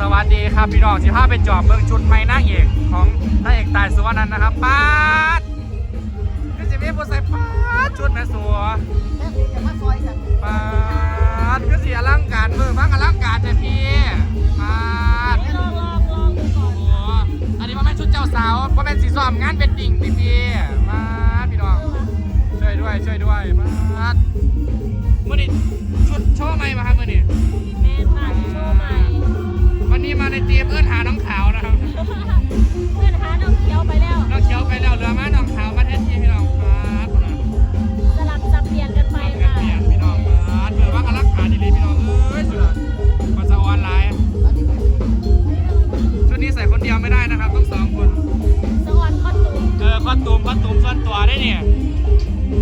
สวัสดีครับพี่น้องสิพาไปจอบเบิ่งชุดใหม่นางเอกของนางเอกตายสุวรรณนันนะครับป้าดก็จะมีผู้ใส่ป้าดชุดแม่สัวป้าดก็สีอลังการเบิ่งบ้างอลังการจะพี่ป้าดโอ้อันนี้พ่อแม่นชุดเจ้าสาวพ่อแม่นสีซ้อมงานเป็นดิ่งพี่พี่ป้าดพี่น้องช่วยด้วยช่วยด้วยป้าดมื่อนี้ชุดโชว์ใหม่มาครับมื่อนี้ ไม่ได้นะครับต้องสองคนสวรรค์คอนตูมเออคอตูมคอตูมส่วนตัวได้เนี่ย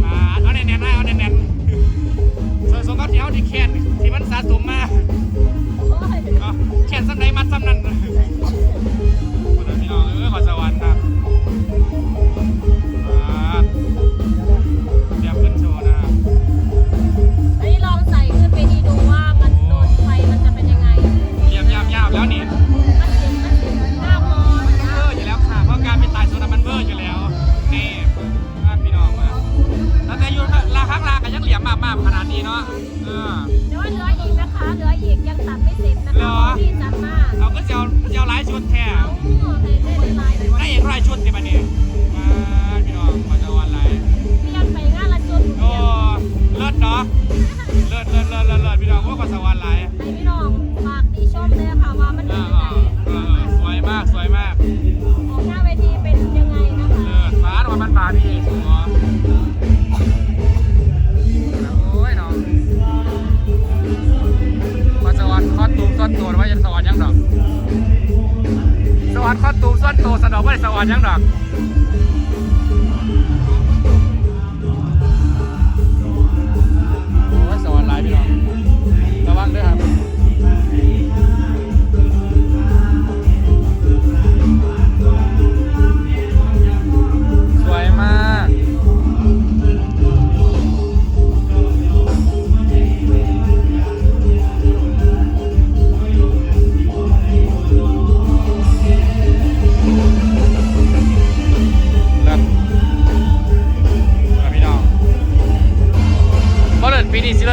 มาเอาแน่นๆได้เอาแน่นๆส่วนส่วนก็เที่ยวที่แค้นที่มันสะสมมาโอ้ย เอาแค้นซ้ำใดมัดซ้ำนั้นคน จะเอาจะเอาหลายชุดแท้ ค์คอตูมส้นตัวสะดอกไว้สวรรค์ยังดอก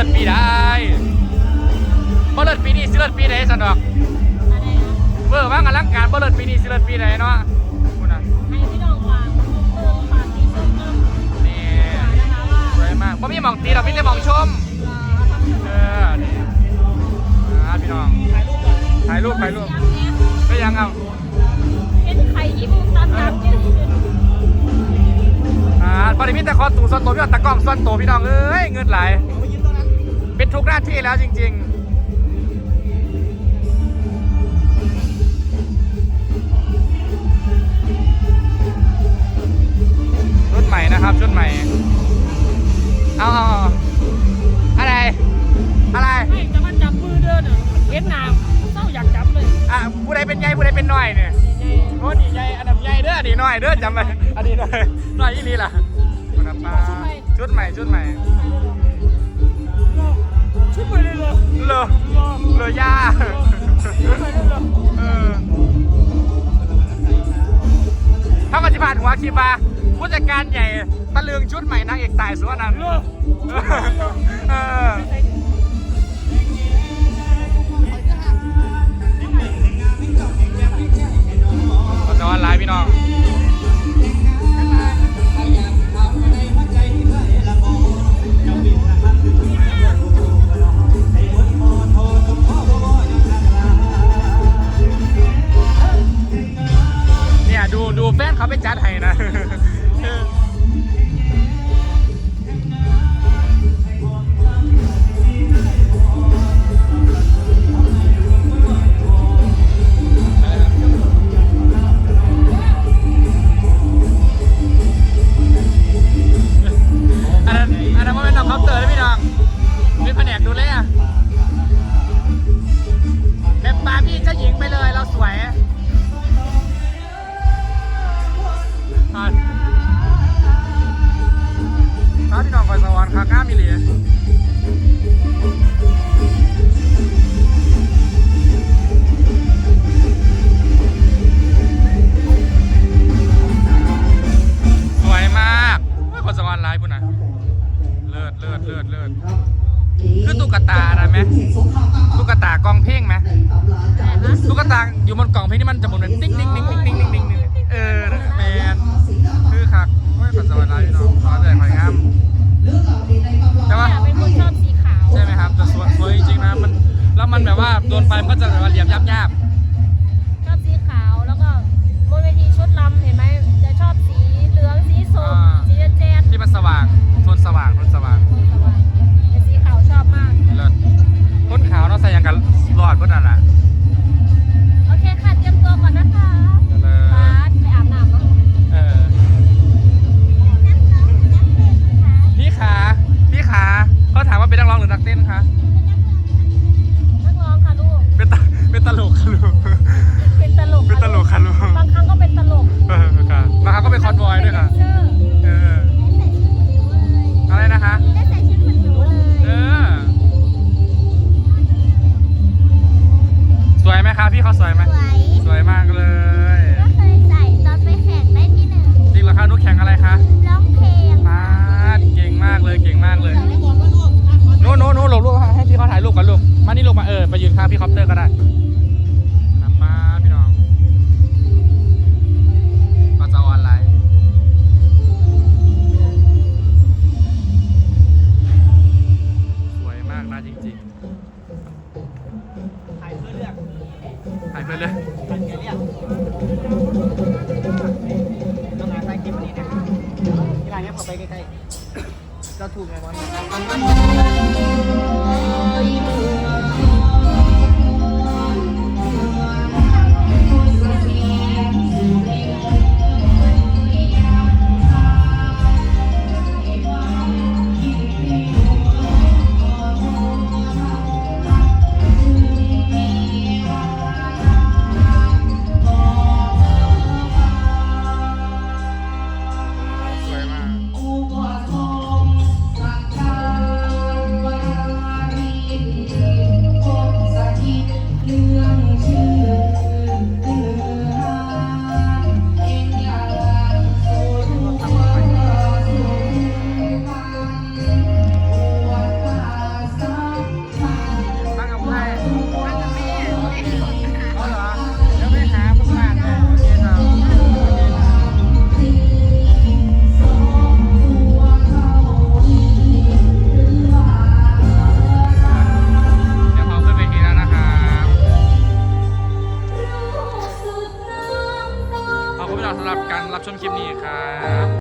ศปีใดบ่เลิศปีนี้สิเลิศปีใดสันดอกเวอร์ว่างอลังการบ่เลิศปีนี้สิเลิศปีใดเนาะคุณน่ะให้พี่น้องฝากเพิ่มฝากตีชมเพิ่มนี่นะคะว่าสวยมากบ่มีหมองตีดอมีแต่หมองชมเออนี่อ่าพี่น้องถ่ายรูปถ่ายรูปก็ยังเอาเป็นไข่ญี่ปุ่นตามน้ำจืดอ่าพอดีมีแต่คอตูส่วนตัวพี่น้องตะกล้องส่วนตัวพี่น้องเอ้ยเงินไหล เป็นทุกหน้าที่แล้วจริง ๆชุดใหม่นะครับชุดใหม่ เอาเอาเอาอะไร อะไรให้จะมาจับมือเดินอะเวียดนามเศร้าอยากจับเลย อะผู้ใดเป็นใหญ่ผู้ใดเป็นน้อยเนี่ยโอ้ดีใหญ่อันดับใหญ่เด้ออันนี้น้อยเด้อจำไว้อันนี้น้อยน้อยอีนี่ล่ะครับป้าชุดใหม่ชุดใหม่ชุด ไปเลยเลยเลอเลอย่าเออถ้ามันจะผ่านหัวคีบาผู้จัดการใหญ่ตะลึงชุดใหม่นางเอกตายสุวรรณนันท์เออขอสวัสดีพี่น้อง ดูดูแฟนเขาไปจัดให้นะ ลงนี้มันจะหมดเป็นติ๊งติ๊งติ๊งติ๊งติ๊งติ๊งติ๊งเออแมนคือคักไม่ปัสสาวะร้ายพี่น้องขอใจขอยงามใช่ปะเป็นคนชอบสีขาว ใช่ไหมครับแต่สวยจริงนะมันแล้วมันแบบว่าโดนไฟมันก็จะแบบว่าเหลี่ยมยับยับ มาเออไปยืนข้างพี่คอปเตอร์ก็ได้นำมาพี่น้องก็จะออนไลน์สวยมากนะจริงๆถ่ายเพื่อเลือกถ่ายเพื่อเลือกยต้องงานใต้คลิปนี้นะที่ร้านนี้ขอไปใกล้ๆจะถูกไหมวะ